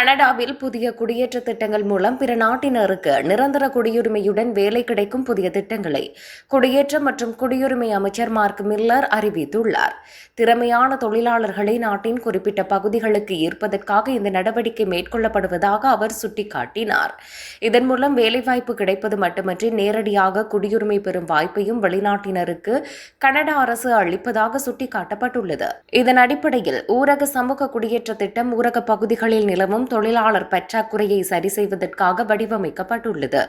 கனடாவில் புதிய குடியேற்ற திட்டங்கள் மூலம் பிற நாட்டினருக்கு நிரந்தர குடியுரிமையுடன் வேலை கிடைக்கும் புதிய திட்டங்களை குடியேற்றம் மற்றும் குடியுரிமை அமைச்சர் மார்க் மில்லர் அறிவித்துள்ளார். திறமையான தொழிலாளர்களை நாட்டின் குறிப்பிட்ட பகுதிகளுக்கு ஈர்ப்பதற்காக இந்த நடவடிக்கை மேற்கொள்ளப்படுவதாக அவர் சுட்டிக்காட்டினார். இதன் மூலம் வேலைவாய்ப்பு கிடைப்பது மட்டுமன்றி நேரடியாக குடியுரிமை பெறும் வாய்ப்பையும் வெளிநாட்டினருக்கு கனடா அரசு அளிப்பதாக சுட்டிக்காட்டப்பட்டுள்ளது. இதன் அடிப்படையில் ஊரக சமூக குடியேற்ற திட்டம் ஊரக பகுதிகளில் நிலவும் தொழிலாளர் பற்றாக்குறையை சரி செய்வதற்காக வடிவமைக்கப்பட்டுள்ளது.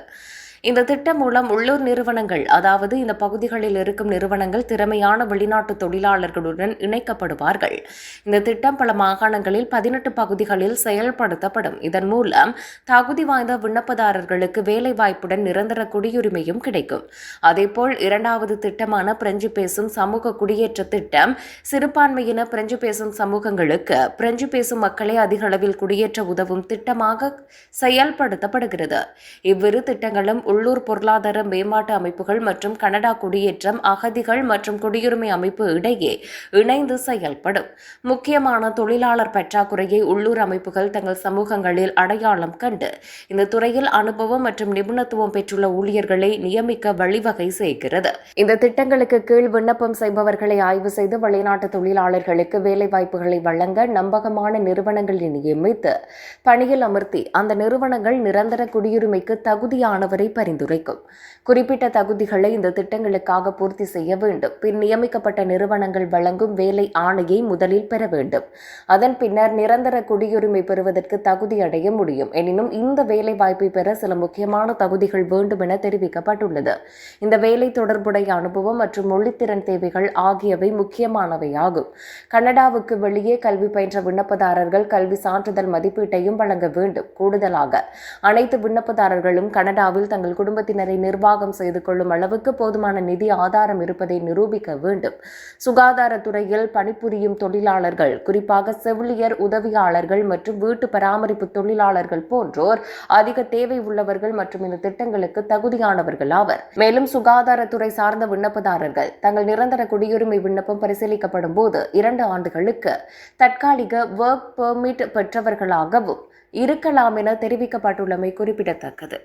இந்த திட்டம் மூலம் உள்ளூர் நிறுவனங்கள் அதாவது இந்த பகுதிகளில் இருக்கும் நிறுவனங்கள் திறமையான வெளிநாட்டு தொழிலாளர்களுடன் இணைக்கப்படுவார்கள். இந்த திட்டம் பல மாகாணங்களில் பதினெட்டு பகுதிகளில் செயல்படுத்தப்படும். இதன் மூலம் தகுதி வாய்ந்த விண்ணப்பதாரர்களுக்கு வேலைவாய்ப்புடன் நிரந்தர குடியுரிமையும் கிடைக்கும். அதேபோல் இரண்டாவது திட்டமான பிரெஞ்சு பேசும் சமூக குடியேற்ற திட்டம் சிறுபான்மையின பிரெஞ்சு பேசும் சமூகங்களுக்கு பிரெஞ்சு பேசும் மக்களை அதிக அளவில் குடியேற்ற உதவும் திட்டமாக செயல்படுத்தப்படுகிறது. இவ்விரு திட்டங்களும் உள்ளூர் பொருளாதார மேம்பாட்டு அமைப்புகள் மற்றும் கனடா குடியேற்றம் அகதிகள் மற்றும் குடியுரிமை அமைப்பு இடையே இணைந்து செயல்படும். முக்கியமான தொழிலாளர் பற்றாக்குறையை உள்ளூர் அமைப்புகள் தங்கள் சமூகங்களில் அடையாளம் கண்டு இந்த துறையில் அனுபவம் மற்றும் நிபுணத்துவம் பெற்றுள்ள ஊழியர்களை நியமிக்க வழிவகை செய்கிறது. இந்த திட்டங்களுக்கு கீழ் விண்ணப்பம் செய்பவர்களை ஆய்வு செய்து வெளிநாட்டு தொழிலாளர்களுக்கு வேலைவாய்ப்புகளை வழங்க நம்பகமான நிறுவனங்களை நியமித்து பணியில் அமர்த்தி அந்த நிறுவனங்கள் நிரந்தர குடியுரிமைக்கு தகுதியானவரை பரிந்துரைக்கும். குறிப்பிட்ட தகுதிகளை இந்த திட்டங்களுக்காக பூர்த்தி செய்ய வேண்டும். பின் நியமிக்கப்பட்ட நிறுவனங்கள் வழங்கும் வேலை ஆணையை முதலில் பெற வேண்டும். அதன் பின்னர் நிரந்தர குடியுரிமை பெறுவதற்கு தகுதி அடைய முடியும். எனினும் இந்த வேலை வாய்ப்பை பெற சில முக்கியமான தகுதிகள் வேண்டும் என தெரிவிக்கப்பட்டுள்ளது. இந்த வேலை தொடர்புடைய அனுபவம் மற்றும் மொழித்திறன் தேவைகள் ஆகியவை முக்கியமானவையாகும். கனடாவுக்கு வெளியே கல்வி பயின்ற விண்ணப்பதாரர்கள் கல்வி சான்றிதழ் மதிப்பீட்டையும் வழங்க வேண்டும். கூடுதலாக அனைத்து விண்ணப்பதாரர்களும் கனடாவில் தங்கள் தங்கள் குடும்பத்தினரை நிர்வாகம் செய்து கொள்ளும் அளவுக்கு போதுமான நிதி ஆதாரம் இருப்பதை நிரூபிக்க வேண்டும். சுகாதாரத்துறையில் பணிபுரியும் தொழிலாளர்கள் குறிப்பாக செவிலியர் உதவியாளர்கள் மற்றும் வீட்டு பராமரிப்பு தொழிலாளர்கள் போன்றோர் அதிக தேவை உள்ளவர்கள் மற்றும் இந்த திட்டங்களுக்கு தகுதியானவர்கள் ஆவர். மேலும் சுகாதாரத்துறை சார்ந்த விண்ணப்பதாரர்கள் தங்கள் நிரந்தர குடியுரிமை விண்ணப்பம் பரிசீலிக்கப்படும் போது இரண்டு ஆண்டுகளுக்கு தற்காலிக ஒர்க் பெர்மிட் பெற்றவர்களாகவும் இருக்கலாம் என தெரிவிக்கப்பட்டுள்ளமை குறிப்பிடத்தக்கது.